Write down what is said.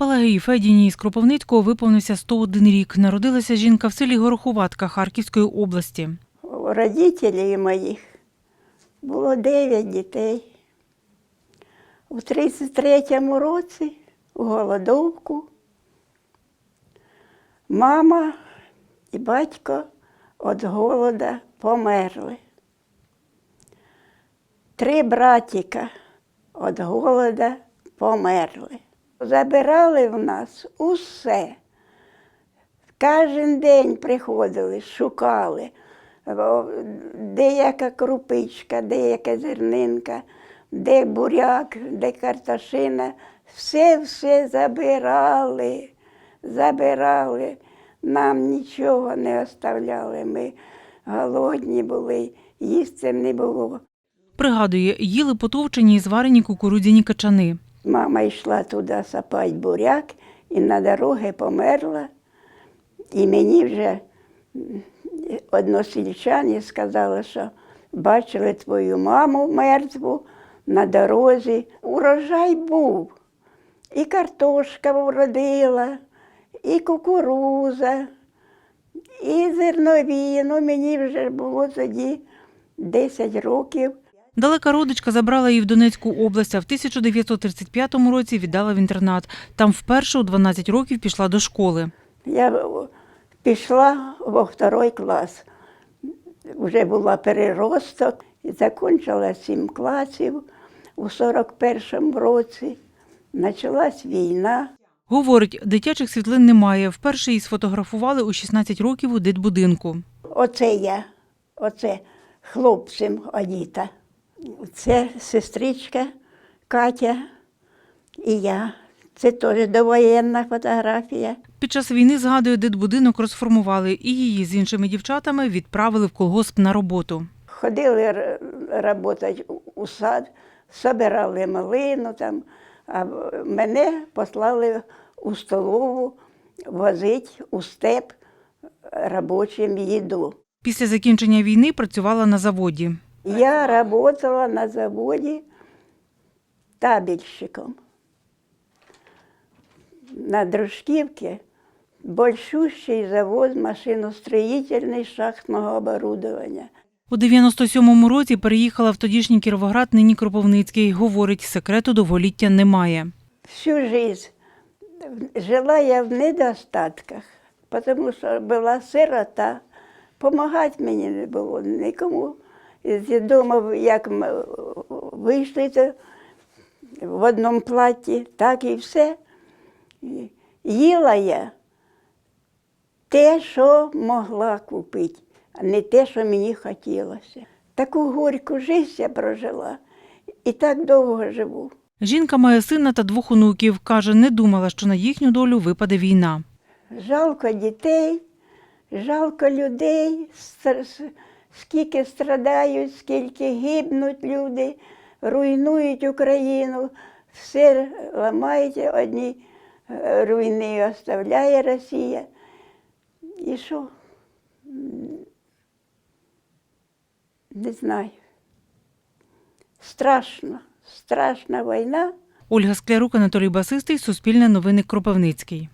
Пелагії Федіні із Кропивницького виповнився 101 рік. Народилася жінка в селі Гороховатка Харківської області. У родителів моїх було дев'ять дітей. У 33-му році у голодовку мама і батько від голода померли. Три братіка від голода померли. Забирали в нас усе. Кожен день приходили, шукали. Деяка крупичка, деяка зернинка, де буряк, де картошина. Все все забирали, забирали. Нам нічого не оставляли. Ми голодні були, їсти не було. Пригадує, їли потовчені і зварені кукурудзяні качани. Мама йшла туди сапати буряк і на дороги померла. І мені вже односельчані сказали, що бачили твою маму мертву на дорозі. Урожай був. І картошка вродила, і кукуруза, і зернові. Ну, мені вже було тоді 10 років. Далека родичка забрала її в Донецьку область, а в 1935 році віддала в інтернат. Там вперше у 12 років пішла до школи. Я пішла во второй клас. Вже була переросток і закінчила сім класів. У 41-му році почалась війна. Говорить, дитячих світлин немає. Вперше її сфотографували у 16 років у дитбудинку. Оце я, оце хлопцем одіта. Це сестричка Катя і я. Це теж довоєнна фотографія. Під час війни, згадує, дитбудинок розформували і її з іншими дівчатами відправили в колгосп на роботу. Ходили працювати у сад, собирали малину там, а мене послали у столову возити у степ робочим їду. Після закінчення війни працювала на заводі. Я працювала на заводі табельщиком. На Дружківці большущий завод машиностроїтельний шахтного оборудовання. У 97-му році переїхала в тодішній Кіровоград, нині Кропивницький. Говорить, секрету довголіття немає. Всю жизнь жила я в недостатках, тому що була сирота. Помагати мені не було нікому. З дому, як вийшли то в одному платі, так і все. Їла я те, що могла купити, а не те, що мені хотілося. Таку горьку життя я прожила і так довго живу. Жінка має сина та двох онуків. Каже, не думала, що на їхню долю випаде війна. Жалко дітей, жалко людей, скільки страдають, скільки гибнуть люди, руйнують Україну, все ламають одні е, руйни оставляє Росія. І що? Не знаю. Страшно, страшна війна. Ольга Склярук, Анатолій Басистий, Суспільне новини Кропивницький.